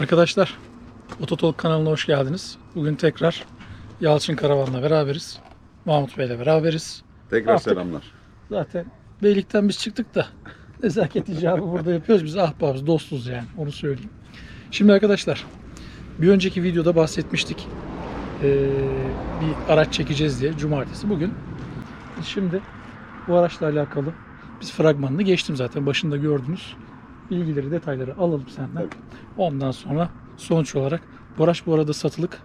Arkadaşlar, Ototol kanalına hoş geldiniz. Bugün tekrar Yalçın Karavan'la beraberiz. Mahmut Bey'le beraberiz. Tekrar Artık- selamlar. Zaten Beylik'ten biz çıktık da nezaket icabı burada yapıyoruz. Biz ahbabız, dostuz yani onu söyleyeyim. Şimdi arkadaşlar, bir önceki videoda bahsetmiştik. Ee, bir araç çekeceğiz diye cumartesi. Bugün şimdi bu araçla alakalı biz fragmanını geçtim zaten başında gördünüz. Bilgileri, detayları alalım senden. Tabii. Ondan sonra sonuç olarak bu araç bu arada satılık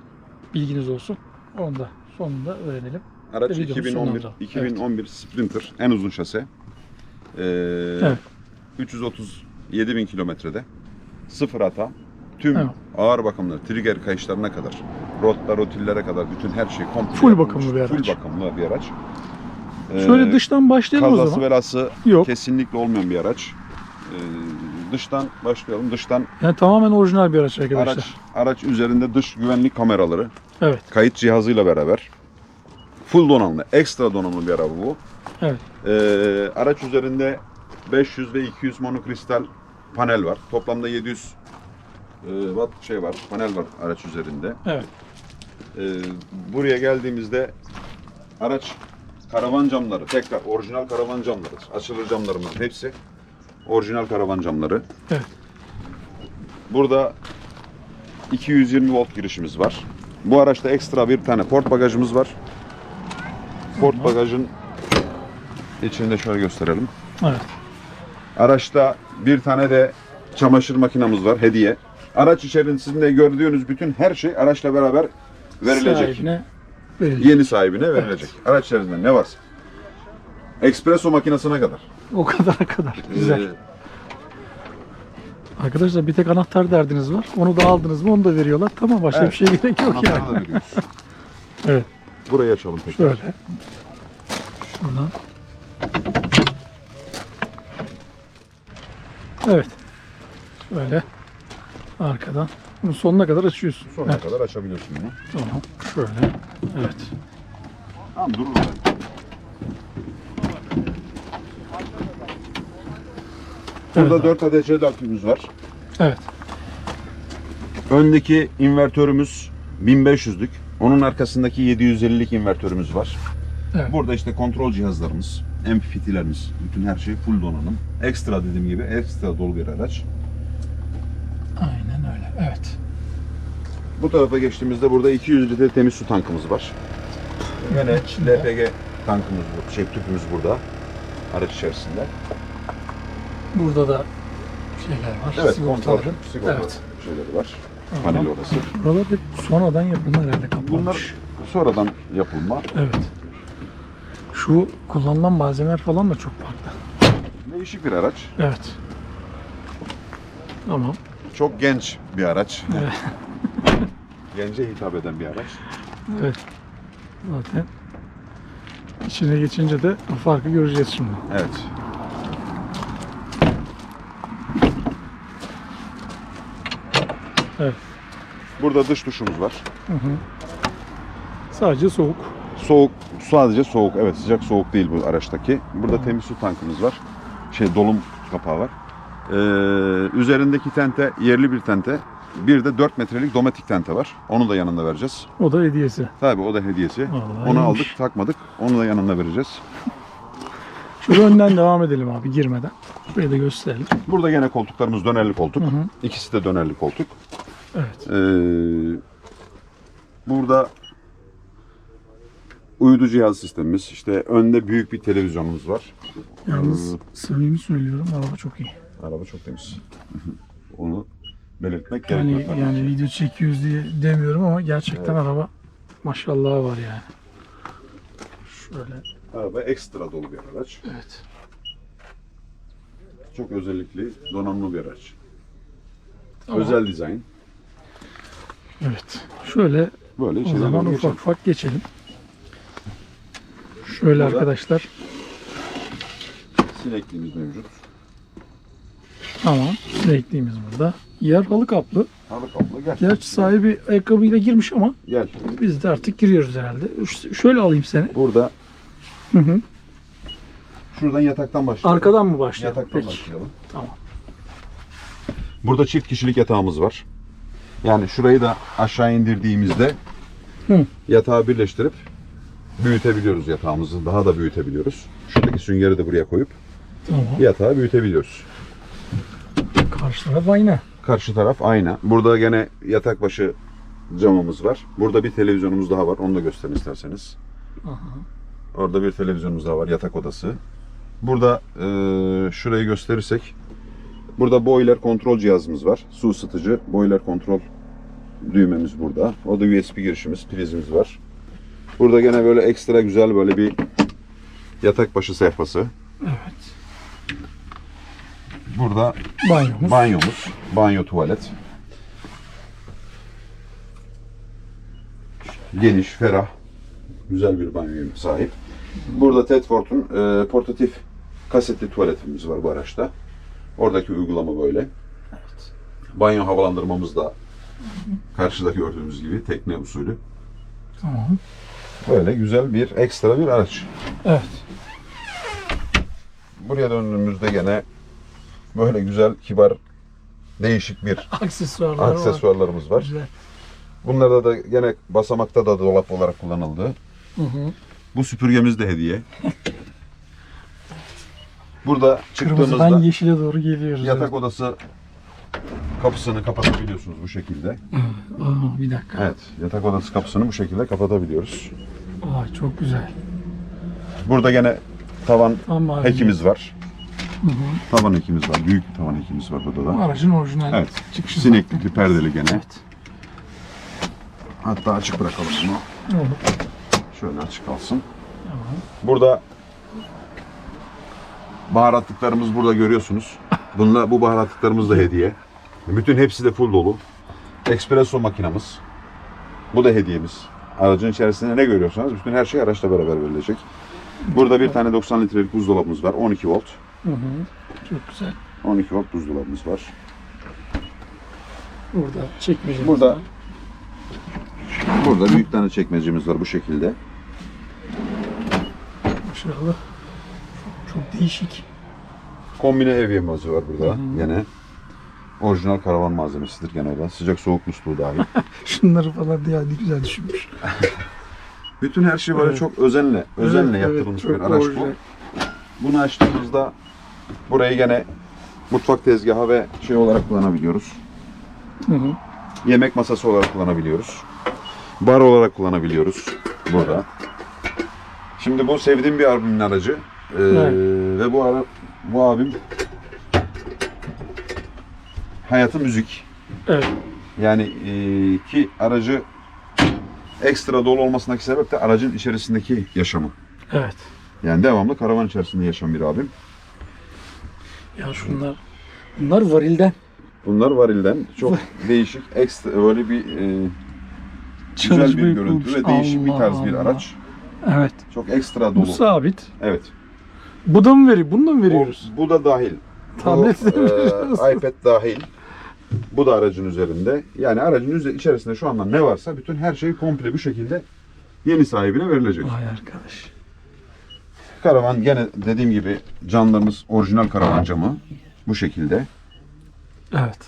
bilginiz olsun. Onu da sonunda öğrenelim. Araç Videomuzu 2011 sonlandıralım. 2011 Sprinter en uzun şase. Ee, Evet. 337 bin kilometrede. Sıfır hata. Tüm Evet. ağır bakımları, trigger kayışlarına kadar, rotlar, rotillere kadar bütün her şey komple Full yapılmış. bakımlı bir araç. Full bakımlı bir araç. Ee, Şöyle dıştan başlayalım o kazası zaman. belası Yok. kesinlikle olmayan bir araç. Ee, dıştan başlayalım. Dıştan Yani tamamen orijinal bir araç arkadaşlar. araç araç üzerinde dış güvenlik kameraları, Evet. kayıt cihazıyla beraber full donanımlı, ekstra donanımlı bir araba bu. Evet. Ee, araç üzerinde 500 ve 200 monokristal panel var. Toplamda 700 e, watt şey var, panel var araç üzerinde. Evet. Ee, buraya geldiğimizde araç karavan camları, tekrar orijinal karavan camları, açılır camlarımızın hepsi orijinal karavan camları. Evet. Burada 220 volt girişimiz var. Bu araçta ekstra bir tane port bagajımız var. Port bagajın içinde şöyle gösterelim. Evet. Araçta bir tane de çamaşır makinamız var hediye. Araç içerisinde gördüğünüz bütün her şey araçla beraber verilecek. Sahibine verilecek. Yeni sahibine verilecek. Araç içerisinde ne varsa. Espresso makinesine kadar. O kadara kadar. Güzel. Ee, Arkadaşlar bir tek anahtar derdiniz var. Onu da aldınız mı onu da veriyorlar. Tamam başka Evet. bir şey gerek yok anahtarı yani. da veriyoruz. Evet. Burayı açalım tekrar. Şöyle. Şuradan. Evet. Şöyle. Arkadan. Bunu sonuna kadar açıyorsun. Sonuna Evet. kadar açabiliyorsun bunu. Tamam. Şöyle. Evet. Tamam durur. Burada Evet. 4 adet jet akümüz var. Evet. Öndeki invertörümüz 1500'lük. Onun arkasındaki 750'lik invertörümüz var. Evet. Burada işte kontrol cihazlarımız, MPPT'lerimiz, bütün her şey full donanım. Ekstra dediğim gibi ekstra dolu bir araç. Aynen öyle. Evet. Bu tarafa geçtiğimizde burada 200 litre temiz su tankımız var. Yine. LPG tankımız bu, şey tüpümüz burada. Araç içerisinde. Burada da şeyler var. Evet, kontrol, sigortaları. sigorta Evet. şeyleri var. Paneli orası. Buralar hep sonradan yapılma herhalde kaplanmış. Bunlar sonradan yapılma. Evet. Şu kullanılan malzemeler falan da çok farklı. Değişik bir araç. Evet. Tamam. Çok genç bir araç. Evet. Gence hitap eden bir araç. Evet. Zaten içine geçince de o farkı göreceğiz şimdi. Evet. Evet. Burada dış duşumuz var. Hı hı. Sadece soğuk. Soğuk, sadece soğuk. Evet sıcak soğuk değil bu araçtaki. Burada temiz su tankımız var. Şey dolum kapağı var. Ee, üzerindeki tente yerli bir tente. Bir de 4 metrelik dometik tente var. Onu da yanında vereceğiz. O da hediyesi. Tabii o da hediyesi. Vallahi Onu iyiymiş. aldık, takmadık. Onu da yanında vereceğiz. Şöyle önden devam edelim abi girmeden. Şurayı da gösterelim. Burada gene koltuklarımız dönerli koltuk. Hı hı. İkisi de dönerli koltuk. Evet. Ee, burada uydu cihaz sistemimiz. İşte önde büyük bir televizyonumuz var. Yalnız samimi söylüyorum araba çok iyi. Araba çok temiz. Onu belirtmek Yani gerekiyor. yani video çekiyoruz diye demiyorum ama gerçekten araba maşallah var yani. Şöyle. Araba ekstra dolu bir araç. Evet. Çok özellikli, donanımlı bir araç. Tamam. Özel dizayn. Evet. Şöyle Böyle o zaman ufak geçelim. ufak geçelim. Şöyle Burada- arkadaşlar. Sinekliğimiz mevcut. Tamam. Renkliğimiz burada. Yer halı kaplı. Halı kaplı gel. Gerçi sahibi ayakkabıyla girmiş ama Gel. biz de artık giriyoruz herhalde. Ş- Şöyle alayım seni. Burada Hı hı. şuradan yataktan başlayalım. Arkadan mı başlayalım? Yataktan Peki. başlayalım. Tamam. Burada çift kişilik yatağımız var. Yani şurayı da aşağı indirdiğimizde Hı. yatağı birleştirip büyütebiliyoruz yatağımızı. Daha da büyütebiliyoruz. Şuradaki süngeri de buraya koyup Tamam. yatağı büyütebiliyoruz. Karşı taraf ayna. Karşı taraf ayna. Burada gene yatak başı camımız var. Burada bir televizyonumuz daha var. Onu da gösterin isterseniz. Aha. Orada bir televizyonumuz daha var. Yatak odası. Burada eee, şurayı gösterirsek burada boiler kontrol cihazımız var. Su ısıtıcı boiler kontrol düğmemiz burada. O da USB girişimiz, prizimiz var. Burada gene böyle ekstra güzel böyle bir yatak başı sehpası. Evet. Burada Banyomuz. Banyomuz, banyo tuvalet. Geniş, ferah, güzel bir banyoya sahip. Burada Tedford'un e, portatif kasetli tuvaletimiz var bu araçta. Oradaki uygulama böyle. Evet. Banyo havalandırmamız da karşıda gördüğümüz gibi tekne usulü. Tamam. Böyle güzel bir ekstra bir araç. Evet. Buraya döndüğümüzde gene böyle güzel, kibar, değişik bir Aksesuarlar var. aksesuarlarımız var. Güzel. Bunlarda da gene basamakta da dolap olarak kullanıldı. Hı hı. Bu süpürgemiz de hediye. Burada Kırmızıdan çıktığımızda yeşile doğru geliyoruz. yatak odası kapısını kapatabiliyorsunuz bu şekilde. Aa, bir dakika. Evet, yatak odası kapısını bu şekilde kapatabiliyoruz. Aa, çok güzel. Burada gene tavan Tam abi. hekimiz var. Hı hı. Tavan hekimiz var. Büyük bir tavan hekimiz var burada Bu da. aracın orijinal Evet. çıkışı. Sineklikli perdeli gene. Evet. Hatta açık bırakalım bunu. Olur. Şöyle açık kalsın. Tamam. Burada baharatlıklarımız burada görüyorsunuz. Bunlar bu baharatlıklarımız da hediye. Bütün hepsi de full dolu. Espresso makinamız. Bu da hediyemiz. Aracın içerisinde ne görüyorsanız bütün her şey araçla beraber verilecek. Burada bir tane 90 litrelik buzdolabımız var. 12 volt. Hı hı. Çok güzel. 12 volt buzdolabımız var. Burada çekmecemiz Burada- var. Burada büyük tane çekmecemiz var bu şekilde. Maşallah. Çok değişik. Kombine ev yemeği var burada gene. Orijinal karavan malzemesidir gene o da. Sıcak soğuk musluğu dahil. Şunları falan diye ne güzel düşünmüş. Bütün her şey böyle Evet. çok özenle, özenle Evet, yaptırılmış çok bir araç orijinal. bu. Bunu açtığımızda burayı gene mutfak tezgahı ve şey olarak kullanabiliyoruz. Hı hı. Yemek masası olarak kullanabiliyoruz. Bar olarak kullanabiliyoruz burada. Şimdi bu sevdiğim bir abimin aracı. Ee, Evet. Ve bu ara, bu abim hayatı müzik. Evet. Yani e, ki aracı ekstra dolu olmasındaki sebep de aracın içerisindeki yaşamı. Evet. Yani devamlı karavan içerisinde yaşayan bir abim. Ya şunlar bunlar varilden. Bunlar varilden çok değişik, ekstra böyle bir e, güzel bir görüntü ve değişik bir Allah tarz bir Allah. araç. Evet. Çok ekstra Bu dolu. sabit. Evet. Bu da mı veriyor? Bunu da mı Bu, veriyoruz? bu da dahil. Tablet Bu, e, veriyoruz. iPad dahil. Bu da aracın üzerinde. Yani aracın içerisinde şu anda ne varsa bütün her şey komple bu şekilde yeni sahibine verilecek. Vay arkadaş. Karavan gene dediğim gibi camlarımız orijinal karavan camı. Bu şekilde. Evet.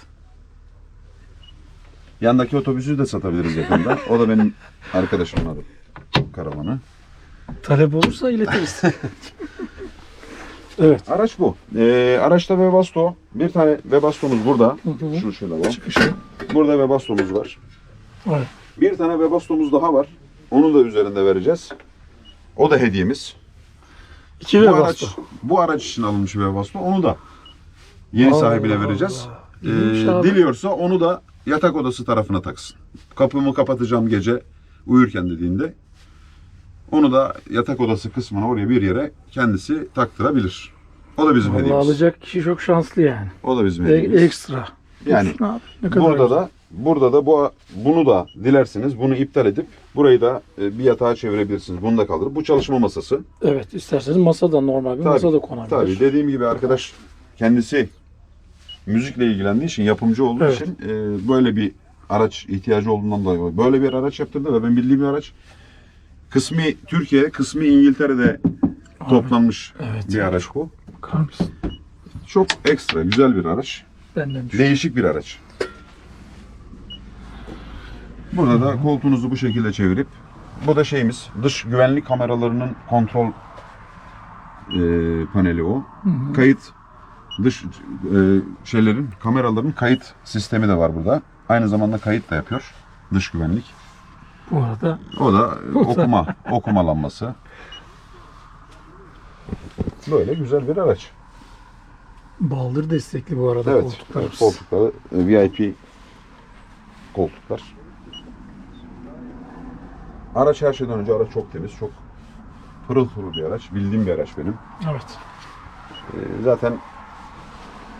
Yandaki otobüsü de satabiliriz yakında. O da benim arkadaşımın adı. Karavanı. Talep olursa iletiriz. evet. Araç bu. Ee, araçta Webasto. Bir tane Webasto'muz burada. Hı hı. Şu şöyle bak. Çıkışı. Burada Webasto'muz var. Evet. Bir tane Webasto'muz daha var. Onu da üzerinde vereceğiz. O da hediyemiz. İki Bu araç, bu araç için alınmış Webasto. Onu da yeni Allah sahibine vereceğiz. Ee, diliyorsa onu da yatak odası tarafına taksın. Kapımı kapatacağım gece uyurken dediğinde onu da yatak odası kısmına oraya bir yere kendisi taktırabilir. O da bizim Vallahi hediyemiz. alacak kişi çok şanslı yani. O da bizim E- hediyemiz. ekstra. Yani Olsun abi, ne kadar Burada güzel. da burada da bu bunu da dilerseniz bunu iptal edip burayı da e, bir yatağa çevirebilirsiniz. Bunu da kaldırıp bu çalışma masası. Evet isterseniz masada normal bir Tabii, masa da konabilir. Tabii dediğim gibi arkadaş kendisi müzikle ilgilendiği için, yapımcı olduğu Evet. için e, böyle bir araç ihtiyacı olduğundan dolayı böyle bir araç yaptırdı ve ben bildiğim bir araç. Kısmi Türkiye, kısmi İngiltere'de toplanmış evet bir araç bu. Bakar mısın? Çok ekstra, güzel bir araç. Benden düşün. Değişik bir araç. Burada da koltuğunuzu bu şekilde çevirip bu da şeyimiz dış güvenlik kameralarının kontrol e, paneli o. Kayıt dış e, şeylerin kameraların kayıt sistemi de var burada. Aynı zamanda kayıt da yapıyor dış güvenlik. Bu arada O da okuma okuma lambası. Böyle güzel bir araç. baldır destekli bu arada Evet, koltuklarımız. koltukları e, VIP koltuklar. Araç her şeyden önce araç çok temiz, çok pırıl pırıl bir araç. Bildiğim bir araç benim. Evet. E, zaten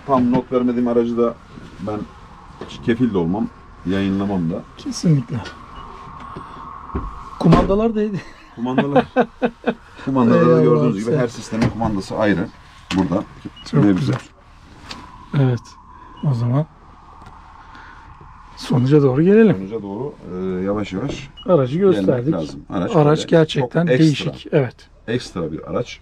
tam not vermediğim aracı da ben hiç kefil de olmam, yayınlamam da. Kesinlikle. Kumandalar da Kumandalar, kumandaları Eyvallah, gördüğünüz gibi sen- her sistemin kumandası ayrı. Burada Çok mevcut. güzel. Evet. O zaman sonuca doğru gelelim. Sonuca doğru e, yavaş yavaş Aracı gelmek gösterdik. lazım. Araç, Araç böyle gerçekten çok ekstra. değişik. Evet. ekstra bir araç.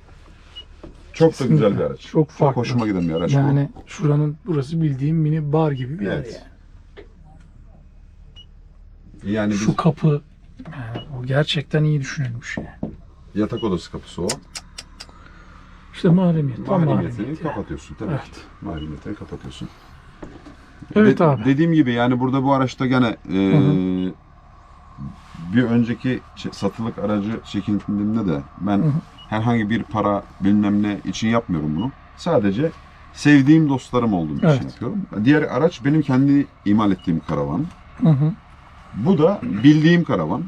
Çok da güzel bir araç. Çok farklı. hoşuma giden bir araç Yani şuranın burası bildiğim mini bar gibi bir Evet. yer. yani. bu. Yani biz Şu kapı yani o gerçekten iyi düşünülmüş yani. yatak odası kapısı o. İşte mahremiyet. Tam Mahremiyetini mahremiyet. yani. kapatıyorsun tabii Evet. ki. Mahremiyetini kapatıyorsun. Evet De- abi. Dediğim gibi yani burada bu araçta gene e, bir önceki ç- satılık aracı çekildiğimde de ben Hı hı. herhangi bir para bilmem ne için yapmıyorum bunu. Sadece sevdiğim dostlarım olduğum Evet. için yapıyorum. Diğer araç benim kendi imal ettiğim karavan. Hı hı. Bu da bildiğim karavan.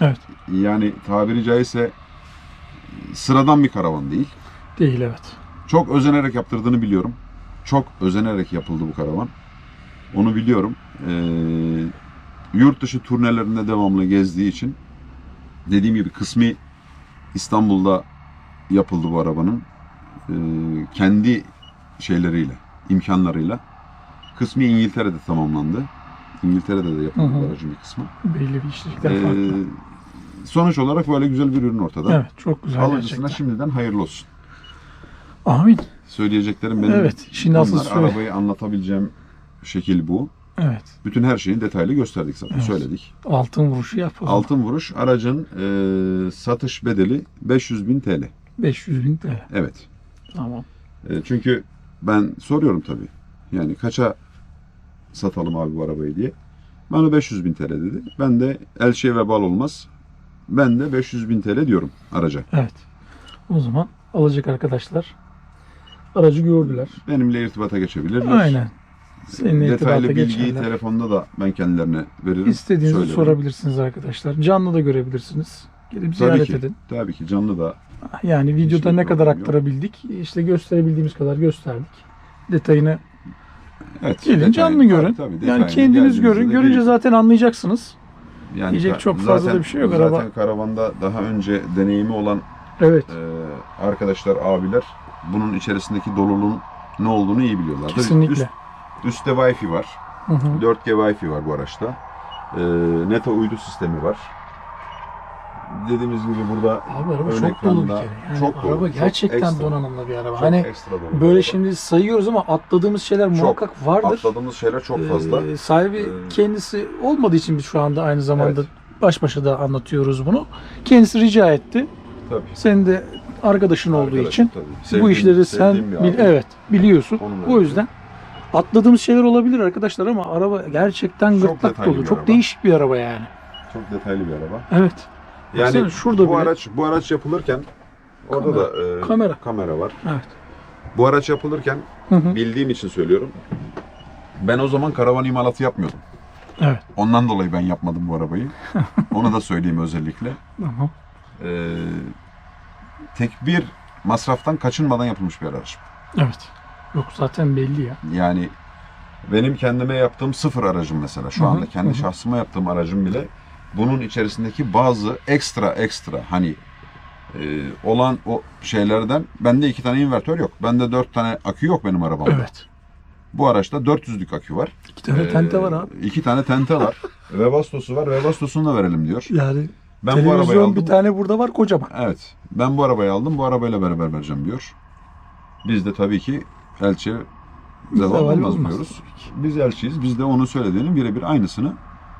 Evet. Yani tabiri caizse sıradan bir karavan değil. Değil evet. Çok özenerek yaptırdığını biliyorum. Çok özenerek yapıldı bu karavan. Onu biliyorum. Ee, yurt dışı turnelerinde devamlı gezdiği için dediğim gibi kısmi İstanbul'da yapıldı bu arabanın. Ee, kendi şeyleriyle, imkanlarıyla. Kısmi İngiltere'de tamamlandı. İngiltere'de de yapıldı Hı aracın bir kısmı. Belli bir işlikler Ee, farklı. Sonuç olarak böyle güzel bir ürün ortada. Evet çok güzel Alıcısına gerçekten. şimdiden hayırlı olsun. Amin. Söyleyeceklerim benim. Evet. Şimdi asıl söyle. arabayı anlatabileceğim şekil bu. Evet. Bütün her şeyin detaylı gösterdik zaten Evet. söyledik. Altın vuruşu yapalım. Altın vuruş aracın e, satış bedeli 500 bin TL. 500 bin TL. Evet. Tamam. E, çünkü ben soruyorum tabii. Yani kaça satalım abi bu arabayı diye. Bana 500 bin TL dedi. Ben de elçiye vebal olmaz. Ben de 500 bin TL diyorum araca. Evet. O zaman alacak arkadaşlar aracı gördüler. Benimle irtibata geçebilirler. Aynen. Seninle Detaylı bilgiyi geçerler. telefonda da ben kendilerine veririm. İstediğinizi söylerim. sorabilirsiniz arkadaşlar. Canlı da görebilirsiniz. Gelip Tabii ziyaret ki. edin. Tabii ki canlı da Yani videoda ne kadar problem yok. aktarabildik, işte gösterebildiğimiz kadar gösterdik. Detayını evet. gelin detaylı- canlı tabii, görün. tabii, yani detaylı kendiniz görün. Görünce gelin. zaten anlayacaksınız. Yani diyecek ka- çok fazla zaten- da bir şey yok. Zaten Araba- karavanda daha önce deneyimi olan Evet. e, arkadaşlar, abiler bunun içerisindeki doluluğun ne olduğunu iyi biliyorlar. Kesinlikle. Üst, üstte Wi-Fi var. Hı hı. 4G Wi-Fi var bu araçta. E, NETA uydu sistemi var. Dediğimiz gibi burada Abi araba ön çok dolu bir ekranda kere. Yani çok dolu, araba çok gerçekten ekstra. donanımlı bir araba. çok hani ekstra dolu bir böyle araba. şimdi sayıyoruz ama atladığımız şeyler muhakkak vardır. atladığımız şeyler çok fazla. Ee, sahibi Ee, kendisi olmadığı için biz şu anda aynı zamanda baş başa da anlatıyoruz bunu. Kendisi rica etti. Tabii. Senin de arkadaşın olduğu için tabii. bu Sevdiğim- işleri sen sevdiğim bir bil, abi. evet biliyorsun. Onunla o yüzden atladığımız şeyler olabilir arkadaşlar ama araba gerçekten Çok gırtlak detaylı dolu. bir Çok araba. değişik bir araba yani. Çok detaylı bir araba. Evet. Yani Baksana şurada bu bile- araç bu araç yapılırken orada da e, Kamera. kamera var. Evet. Bu araç yapılırken Hı hı. bildiğim için söylüyorum. Ben o zaman karavan imalatı yapmıyordum. Evet. Ondan dolayı ben yapmadım bu arabayı. Onu da söyleyeyim özellikle. Tamam. Ee, tek bir masraftan kaçınmadan yapılmış bir araç. Evet. Yok zaten belli ya. Yani benim kendime yaptığım sıfır aracım mesela. Şu Hı hı, anda kendi hı hı. şahsıma yaptığım aracım bile bunun içerisindeki bazı ekstra ekstra hani e, olan o şeylerden bende iki tane invertör yok. Bende dört tane akü yok benim arabamda. Evet. Bu araçta 400'lük akü var. İki tane Ee, tente var abi. İki tane tente var. Webastosu var. Webastosunu da verelim diyor. Yani Ben bu arabayı televizyon aldım. bir tane burada var kocaman. Evet. Ben bu arabayı aldım. Bu arabayla beraber vereceğim diyor. Biz de tabii ki elçiye Zeval devam olmaz olmaz diyoruz. Biz elçiyiz. Biz de onun söylediğinin birebir aynısını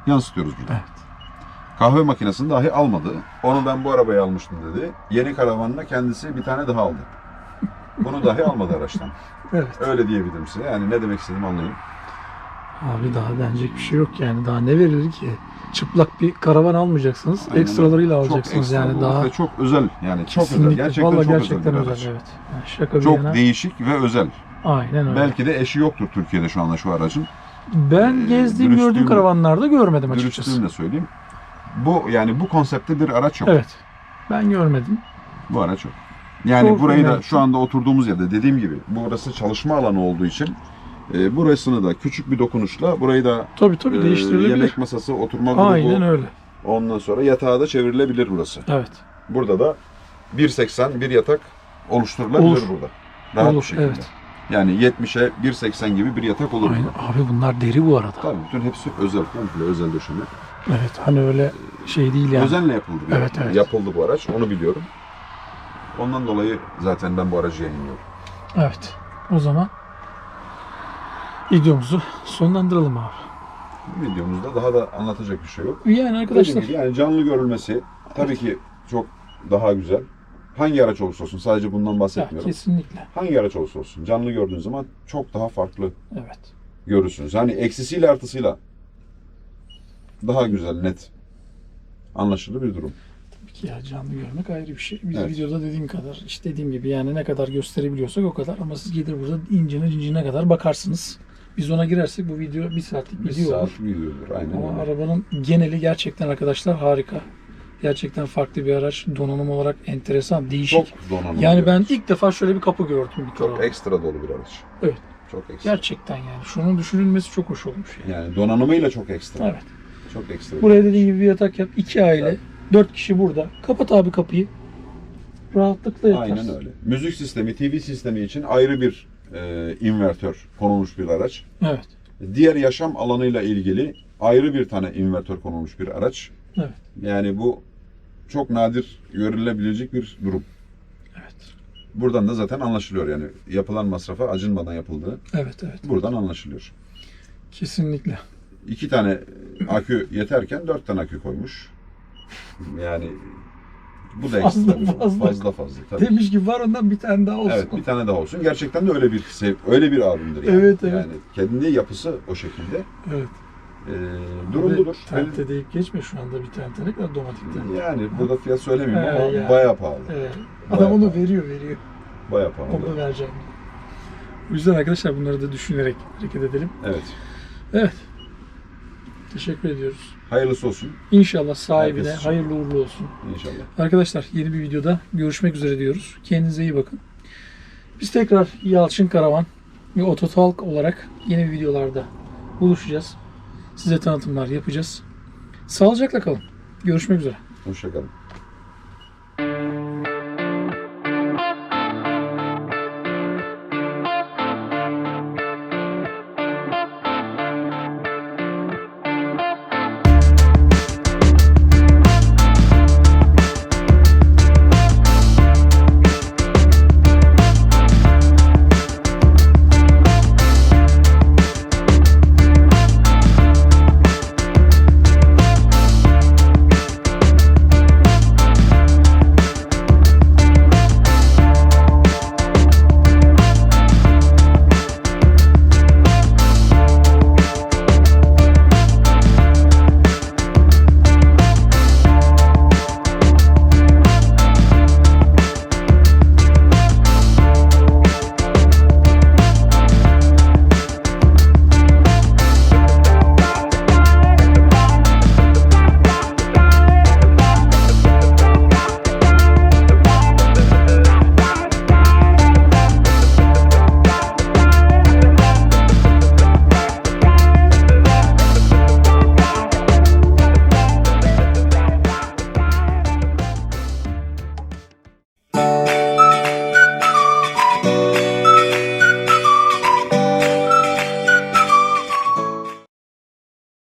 yansıtıyoruz burada. Evet. Kahve makinesini dahi almadı. Onu ben bu arabaya almıştım dedi. Yeni karavanına kendisi bir tane daha aldı. Bunu dahi almadı araçtan. Evet. Öyle diyebilirim size. Yani ne demek istediğimi anlayın. Abi daha denecek bir şey yok yani. Daha ne verilir ki? Çıplak bir karavan almayacaksınız. Aynen Ekstralarıyla alacaksınız ekstra yani bu daha. ve çok özel yani çok özel. Kesinlikle. Gerçekten Vallahi çok gerçekten özel bir özel, araç. evet. Yani şaka bir Çok yana. değişik ve özel. Aynen öyle. Belki de eşi yoktur Türkiye'de şu anda şu aracın. ben gezdiğim dürüstlüğüm- gördüğüm karavanlarda görmedim açıkçası. Dürüstlüğümle söyleyeyim. Bu yani bu konseptte bir araç yok. Evet. Ben görmedim. Bu araç yok. Yani Çok burayı da önemli. şu anda oturduğumuz yerde dediğim gibi burası çalışma alanı olduğu için e, burasını da küçük bir dokunuşla burayı da Tabii tabii e, değiştirilebilir. yemek masası, oturma grubu Aynen öyle. ondan sonra yatağı da çevrilebilir burası. Evet. Burada da 1.80 bir yatak oluşturulabilir Olur. burada. Rahat Olur, bir şekilde. evet. Yani 70'e 1.80 gibi bir yatak olur Aynen. burada. Abi bunlar deri bu arada. Tabii bütün hepsi özel, komple özel döşeme. Evet. Hani öyle şey değil yani. Özenle yapıldı. bir Evet, evet. Yapıldı bu araç, onu biliyorum. Ondan dolayı zaten ben bu aracı yayınlıyorum. Evet. O zaman videomuzu sonlandıralım abi. Videomuzda daha da anlatacak bir şey yok. Yani arkadaşlar Dediğim gibi yani canlı görülmesi tabii ki çok daha güzel. Hangi araç olursa olsun sadece bundan ya, bahsetmiyorum. kesinlikle. Hangi araç olursa olsun canlı gördüğün zaman çok daha farklı Evet. görürsünüz. Hani eksisiyle artısıyla daha güzel, net anlaşılır bir durum. Tabii ki ya canlı görmek ayrı bir şey. Biz Evet. videoda dediğim kadar işte dediğim gibi yani ne kadar gösterebiliyorsak o kadar ama siz gelir burada incine cincine kadar bakarsınız. Biz ona girersek bu video bir saatlik Bir video olur. saat videodur aynen Ama öyle. arabanın geneli gerçekten arkadaşlar harika. Gerçekten farklı bir araç. Donanım olarak enteresan, değişik. Çok donanımlı. yani bir ben araç. ilk defa şöyle bir kapı gördüm bir çok kere. ekstra dolu bir araç. Evet. Çok ekstra. Gerçekten yani. Şunun düşünülmesi çok hoş olmuş yani. Yani donanımıyla çok ekstra. Evet. Çok ekstra. Buraya araç. dediğim gibi bir yatak yap. iki aile. Evet. Dört kişi burada. Kapat abi kapıyı. Rahatlıkla yatarsın. Aynen öyle. Müzik sistemi, TV sistemi için ayrı bir e, invertör konulmuş bir araç. Evet. Diğer yaşam alanıyla ilgili ayrı bir tane invertör konulmuş bir araç. Evet. Yani bu çok nadir görülebilecek bir durum. Evet. Buradan da zaten anlaşılıyor yani yapılan masrafa acınmadan yapıldığı Evet evet. buradan anlaşılıyor. Kesinlikle. İki tane akü yeterken dört tane akü koymuş. Yani bu da Fazla ekstra fazla. fazla fazla tabii. Demiş ki var ondan bir tane daha olsun. Evet bir tane daha olsun. Gerçekten de öyle bir sev, öyle bir abimdir yani. Evet, evet. Yani kendi yapısı o şekilde. Evet. Ee, durum budur. Tente deyip geçme şu anda bir tente ne kadar domatikten. Yani burada fiyat söylemeyeyim He, ama ya. bayağı pahalı. Evet. Bayağı Adam onu pahalı. veriyor veriyor. Bayağı Onu pahalı. vereceğim. O yüzden arkadaşlar bunları da düşünerek hareket edelim. Evet. Evet. Teşekkür ediyoruz. Hayırlısı olsun İnşallah sahibine Herkes hayırlı uğurlu olsun. inşallah. Arkadaşlar yeni bir videoda görüşmek üzere diyoruz. Kendinize iyi bakın. Biz tekrar Yalçın Karavan ve Ototalk olarak yeni videolarda buluşacağız. Size tanıtımlar yapacağız. Sağlıcakla kalın. Görüşmek üzere. Hoşçakalın.